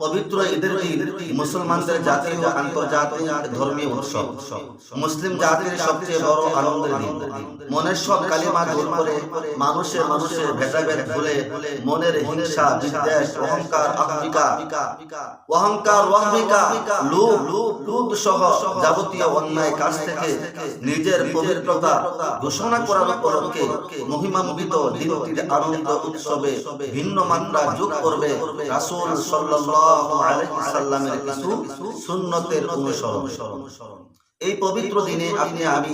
পবিত্র ঈদের দিন মুসলমানদের জাতীয় ও আন্তর্জাতিক ধর্মীয় উৎসব। মুসলিম জাতির সবচেয়ে বড় আনন্দের দিন। মনের সব কালিমা দূর করে মানুষের মানুষের ভেদাভেদ ভুলে মনের হিংসা, বিদ্বেষ, অহংকার আহমিকা অহংকার ওয়াহমিকা লোভ লোভ সহ যাবতীয় অন্যায় কাজ থেকে নিজের পবিত্রতা ঘোষণা করার উপলক্ষে মহিমান্বিত দিনটির আনন্দ উৎসবে ভিন্ন মাত্রা যোগ করবে রাসূল সাল্লাল্লাহু আলাইহি সাল্লামের কিছু সুন্নতের অনুসরণ। এই পবিত্র দিনে আপনি আমি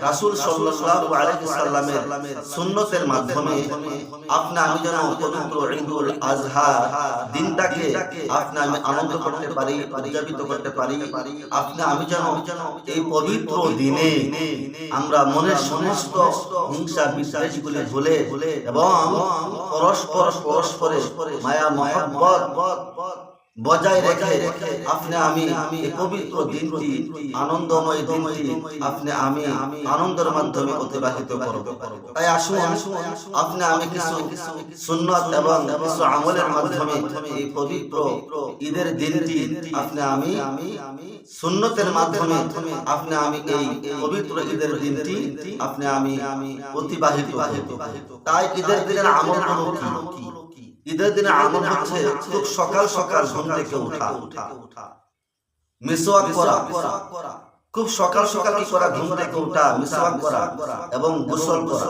রাসূল সাল্লাল্লাহু আলাইহি সাল্লামের সুন্নতের মাধ্যমে আপনি আমি যেন পবিত্র ঈদুল আজহা দিনটাকে আপনি আমি আনন্দ করতে পারি উদযাপিত করতে পারি আপনি আমি যেন এই পবিত্র দিনে আমরা মনের সমস্ত হিংসা বিশ্বাসগুলি ভুলে এবং পরস্পর পরস্পরে মায়া মহব্বত বজায় রেখে আপনি আমি এই পবিত্র দিনটি আনন্দময় দিনটি আপনি আমি আনন্দের মাধ্যমে অতিবাহিত করব। তাই আসুন আপনি আমি কিছু সুন্নত এবং কিছু আমলের মাধ্যমে এই পবিত্র ঈদের দিনটি আপনি আমি সুন্নতের মাধ্যমে আপনি আমি এই পবিত্র ঈদের দিনটি আপনি আমি অতিবাহিত করব। তাই ঈদের দিনের আমল কি? ঈদের দিনে আমল হচ্ছে খুব সকাল সকাল ঘুম থেকে উঠা। উঠা। মিসওয়াক করা। খুব সকাল সকাল কি করা? ঘুম থেকে করা এবং গোসল করা।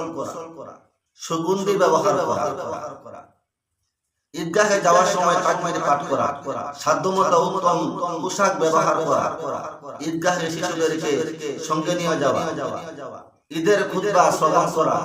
সুগন্ধি ব্যবহার করা। ঈদগাহে যাওয়ার সময় তাকমারি পাঠ করা। সাধ্যমতো উত্তম পোশাক ব্যবহার করা। ঈদগাহে শিশুদেরকে সঙ্গে নিয়ে যাওয়া। ঈদের খুতবা শ্রবণ করা।